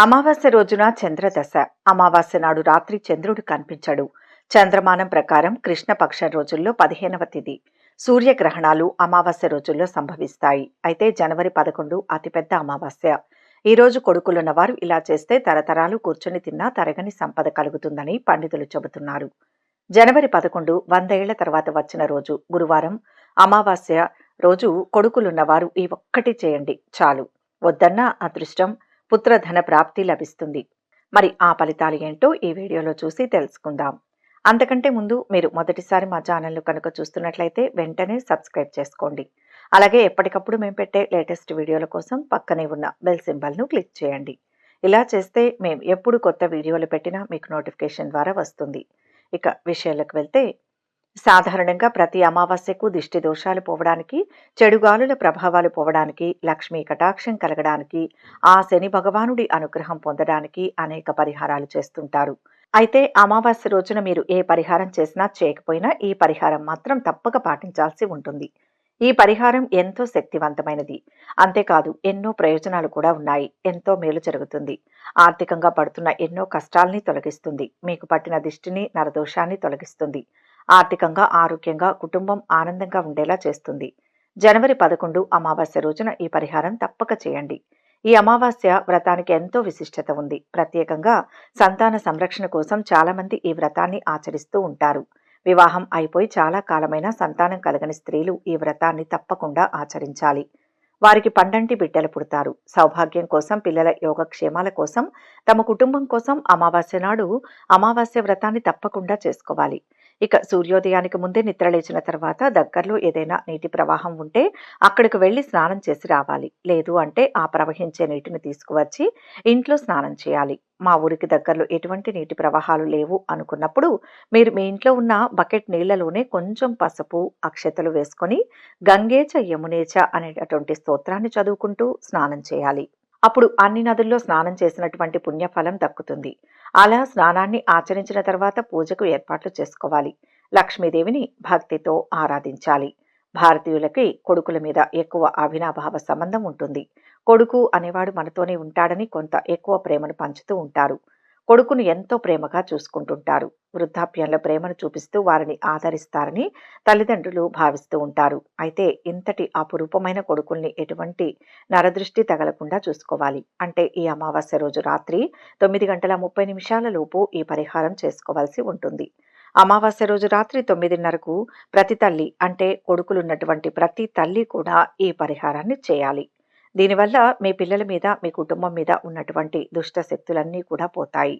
అమావాస్య రోజున చంద్రదశ. అమావాస్య నాడు రాత్రి చంద్రుడు కనిపించడు. చంద్రమానం ప్రకారం కృష్ణపక్ష రోజుల్లో పదిహేనవ తిథి సూర్యగ్రహణాలు అమావాస్య రోజుల్లో సంభవిస్తాయి. అయితే జనవరి పదకొండు అతిపెద్ద అమావాస్య. ఈ రోజు కొడుకులున్న వారు ఇలా చేస్తే తరతరాలు కూర్చొని తిన్నా తరగని సంపద కలుగుతుందని పండితులు చెబుతున్నారు. జనవరి పదకొండు వందేళ్ళ తర్వాత వచ్చిన రోజు గురువారం అమావాస్య రోజు కొడుకులున్న వారు ఈ ఒక్కటి చేయండి చాలు. వద్దన్న అదృష్టం పుత్రధన ప్రాప్తి లభిస్తుంది. మరి ఆ ఫలితాలు ఏంటో ఈ వీడియోలో చూసి తెలుసుకుందాం. అంతకంటే ముందు మీరు మొదటిసారి మా ఛానల్ను కనుక చూస్తున్నట్లయితే వెంటనే సబ్స్క్రైబ్ చేసుకోండి. అలాగే ఎప్పటికప్పుడు మేము పెట్టే లేటెస్ట్ వీడియోల కోసం పక్కనే ఉన్న బెల్ సింబల్ను క్లిక్ చేయండి. ఇలా చేస్తే మేము ఎప్పుడు కొత్త వీడియోలు పెట్టినా మీకు నోటిఫికేషన్ ద్వారా వస్తుంది. ఇక విషయాలకు వెళ్తే సాధారణంగా ప్రతి అమావాస్యకు దిష్టి దోషాలు పోవడానికి చెడుగాలుల ప్రభావాలు పోవడానికి లక్ష్మీ కటాక్షం కలగడానికి ఆ శని భగవానుడి అనుగ్రహం పొందడానికి అనేక పరిహారాలు చేస్తుంటారు. అయితే అమావాస్య రోజున మీరు ఏ పరిహారం చేసినా చేయకపోయినా ఈ పరిహారం మాత్రం తప్పక పాటించాల్సి ఉంటుంది. ఈ పరిహారం ఎంతో శక్తివంతమైనది. అంతేకాదు ఎన్నో ప్రయోజనాలు కూడా ఉన్నాయి. ఎంతో మేలు జరుగుతుంది. ఆర్థికంగా పడుతున్న ఎన్నో కష్టాల్ని తొలగిస్తుంది. మీకు పట్టిన దిష్టిని నరదోషాన్ని తొలగిస్తుంది. ఆర్థికంగా ఆరోగ్యంగా కుటుంబం ఆనందంగా ఉండేలా చేస్తుంది. జనవరి పదకొండు అమావాస్య రోజున ఈ పరిహారం తప్పక చేయండి. ఈ అమావాస్య వ్రతానికి ఎంతో విశిష్టత ఉంది. ప్రత్యేకంగా సంతాన సంరక్షణ కోసం చాలామంది ఈ వ్రతాన్ని ఆచరిస్తూ ఉంటారు. వివాహం అయిపోయి చాలా కాలమైన సంతానం కలగని స్త్రీలు ఈ వ్రతాన్ని తప్పకుండా ఆచరించాలి. వారికి పండంటి బిడ్డలు పుడతారు. సౌభాగ్యం కోసం పిల్లల యోగక్షేమాల కోసం తమ కుటుంబం కోసం అమావాస్య నాడు అమావాస్య వ్రతాన్ని తప్పకుండా చేసుకోవాలి. ఇక సూర్యోదయానికి ముందే నిద్రలేచిన తర్వాత దగ్గరలో ఏదైనా నీటి ప్రవాహం ఉంటే అక్కడికి వెళ్ళి స్నానం చేసి రావాలి. లేదు అంటే ఆ ప్రవహించే నీటిని తీసుకువచ్చి ఇంట్లో స్నానం చేయాలి. మా ఊరికి దగ్గరలో ఎటువంటి నీటి ప్రవాహాలు లేవు అనుకున్నప్పుడు మీరు మీ ఇంట్లో ఉన్న బకెట్ నీళ్ళలోనే కొంచెం పసుపు అక్షతలు వేసుకొని గంగేచ యమునేచ అనేటటువంటి స్తోత్రాన్ని చదువుకుంటూ స్నానం చేయాలి. అప్పుడు అన్ని నదుల్లో స్నానం చేసినటువంటి పుణ్యఫలం దక్కుతుంది. అలా స్నానాన్ని ఆచరించిన తర్వాత పూజకు ఏర్పాట్లు చేసుకోవాలి. లక్ష్మీదేవిని భక్తితో ఆరాధించాలి. భారతీయులకి కొడుకుల మీద ఎక్కువ అభినాభావ సంబంధం ఉంటుంది. కొడుకు అనేవాడు మనతోనే ఉంటాడని కొంత ఎక్కువ ప్రేమను పంచుతూ ఉంటారు. కొడుకును ఎంతో ప్రేమగా చూసుకుంటుంటారు. వృద్ధాప్యంలో ప్రేమను చూపిస్తూ వారిని ఆదరిస్తారని తల్లిదండ్రులు భావిస్తూ ఉంటారు. అయితే ఇంతటి అపురూపమైన కొడుకుల్ని ఎటువంటి నరదృష్టి తగలకుండా చూసుకోవాలి. అంటే ఈ అమావాస్య రోజు రాత్రి తొమ్మిది గంటల ముప్పై నిమిషాల లోపు ఈ పరిహారం చేసుకోవాల్సి ఉంటుంది. అమావాస్య రోజు రాత్రి తొమ్మిదిన్నరకు ప్రతి తల్లి అంటే కొడుకులున్నటువంటి ప్రతి తల్లి కూడా ఈ పరిహారాన్ని చేయాలి. దీనివల్ల మీ పిల్లల మీద మీ కుటుంబం మీద ఉన్నటువంటి దుష్ట శక్తులన్నీ కూడా పోతాయి.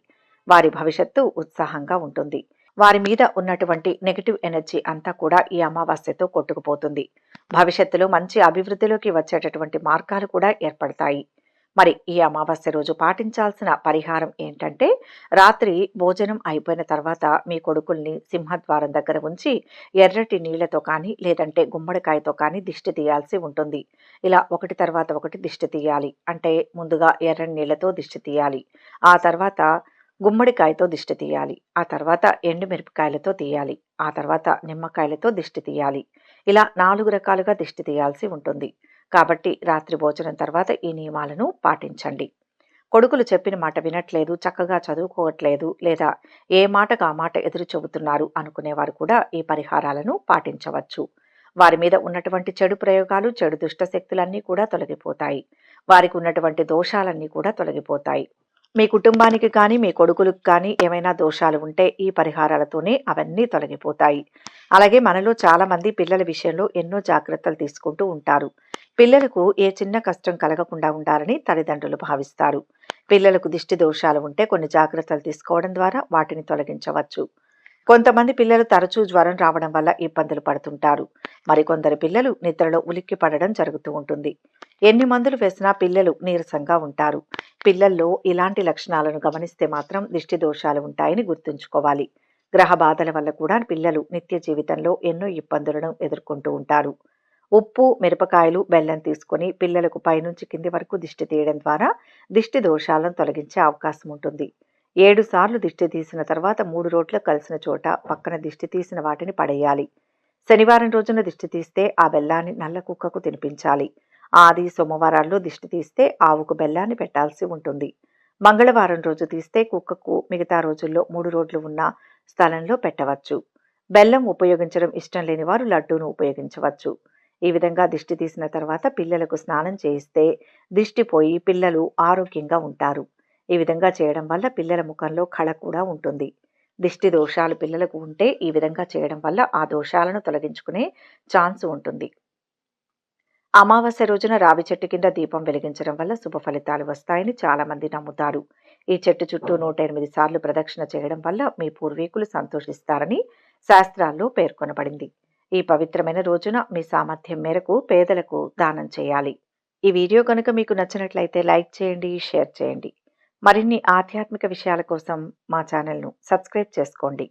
వారి భవిష్యత్తు ఉత్సాహంగా ఉంటుంది. వారి మీద ఉన్నటువంటి నెగిటివ్ ఎనర్జీ అంతా కూడా ఈ అమావాస్యతో కొట్టుకుపోతుంది. భవిష్యత్తులో మంచి అభివృద్ధిలోకి వచ్చేటటువంటి మార్గాలు కూడా ఏర్పడతాయి. మరి ఈ అమావాస్య రోజు పాటించాల్సిన పరిహారం ఏంటంటే రాత్రి భోజనం అయిపోయిన తర్వాత మీ కొడుకుల్ని సింహద్వారం దగ్గర ఉంచి ఎర్రటి నీళ్ళతో కానీ లేదంటే గుమ్మడికాయతో కానీ దిష్టి తీయాల్సి ఉంటుంది. ఇలా ఒకటి తర్వాత ఒకటి దిష్టి తీయాలి. అంటే ముందుగా ఎర్రని నీళ్ళతో దిష్టి తీయాలి. ఆ తర్వాత గుమ్మడికాయతో దిష్టి తీయాలి. ఆ తర్వాత ఎండుమిరపకాయలతో తీయాలి. ఆ తర్వాత నిమ్మకాయలతో దిష్టి తీయాలి. ఇలా నాలుగు రకాలుగా దిష్టి తీయాల్సి ఉంటుంది. కాబట్టి రాత్రి భోజనం తర్వాత ఈ నియమాలను పాటించండి. కొడుకులు చెప్పిన మాట వినట్లేదు చక్కగా చదువుకోవట్లేదు లేదా ఏ మాటకు ఆ మాట ఎదురు చెబుతున్నారు అనుకునేవారు కూడా ఈ పరిహారాలను పాటించవచ్చు. వారి మీద ఉన్నటువంటి చెడు ప్రయోగాలు చెడు దుష్ట శక్తులన్నీ కూడా తొలగిపోతాయి. వారికి ఉన్నటువంటి దోషాలన్నీ కూడా తొలగిపోతాయి. మీ కుటుంబానికి కానీ మీ కొడుకులకు కానీ ఏమైనా దోషాలు ఉంటే ఈ పరిహారాలతోనే అవన్నీ తొలగిపోతాయి. అలాగే మనలో చాలామంది పిల్లల విషయంలో ఎన్నో జాగ్రత్తలు తీసుకుంటూ ఉంటారు. పిల్లలకు ఏ చిన్న కష్టం కలగకుండా ఉండాలని తల్లిదండ్రులు భావిస్తారు. పిల్లలకు దిష్టి దోషాలు ఉంటే కొన్ని జాగ్రత్తలు తీసుకోవడం ద్వారా వాటిని తొలగించవచ్చు. కొంతమంది పిల్లలు తరచూ జ్వరం రావడం వల్ల ఇబ్బందులు పడుతుంటారు. మరికొందరు పిల్లలు నిద్రలో ఉలిక్కి పడడం జరుగుతూ ఉంటుంది. ఎన్ని మందులు వేసినా పిల్లలు నీరసంగా ఉంటారు. పిల్లల్లో ఇలాంటి లక్షణాలను గమనిస్తే మాత్రం దిష్టి దోషాలు ఉంటాయని గుర్తుంచుకోవాలి. గ్రహ బాధల వల్ల కూడా పిల్లలు నిత్య జీవితంలో ఎన్నో ఇబ్బందులను ఎదుర్కొంటూ ఉంటారు. ఉప్పు మిరపకాయలు బెల్లం తీసుకొని పిల్లలకు పైనుంచి కింది వరకు దిష్టి తీయడం ద్వారా దిష్టి దోషాలను తొలగించే అవకాశం ఉంటుంది. ఏడు సార్లు దిష్టి తీసిన తర్వాత మూడు రోడ్లు కలిసిన చోట పక్కన దిష్టి తీసిన వాటిని పడేయాలి. శనివారం రోజున దిష్టి తీస్తే ఆ బెల్లాన్ని నల్ల కుక్కకు తినిపించాలి. ఆది సోమవారాల్లో దిష్టి తీస్తే ఆవుకు బెల్లాన్ని పెట్టాల్సి ఉంటుంది. మంగళవారం రోజు తీస్తే కుక్కకు మిగతా రోజుల్లో మూడు రోడ్లు ఉన్న స్థలంలో పెట్టవచ్చు. బెల్లం ఉపయోగించడం ఇష్టం లేని వారు లడ్డూను ఉపయోగించవచ్చు. ఈ విధంగా దిష్టి తీసిన తర్వాత పిల్లలకు స్నానం చేయిస్తే దిష్టి పోయి పిల్లలు ఆరోగ్యంగా ఉంటారు. ఈ విధంగా చేయడం వల్ల పిల్లల ముఖంలో కళ కూడా ఉంటుంది. దిష్టి దోషాలు పిల్లలకు ఉంటే ఈ విధంగా చేయడం వల్ల ఆ దోషాలను తొలగించుకునే ఛాన్స్ ఉంటుంది. అమావాస్య రోజున రావి చెట్టు కింద దీపం వెలిగించడం వల్ల శుభ ఫలితాలు వస్తాయని చాలా మంది నమ్ముతారు. ఈ చెట్టు చుట్టూ నూట ఎనిమిది సార్లు ప్రదక్షిణ చేయడం వల్ల మీ పూర్వీకులు సంతోషిస్తారని శాస్త్రాల్లో పేర్కొనబడింది. ఈ పవిత్రమైన రోజున మీ సామర్థ్యం మేరకు పేదలకు దానం చేయాలి. ఈ వీడియో కనుక మీకు నచ్చినట్లయితే లైక్ చేయండి షేర్ చేయండి. మరిన్ని ఆధ్యాత్మిక విషయాల కోసం మా ఛానల్ను సబ్స్క్రైబ్ చేసుకోండి.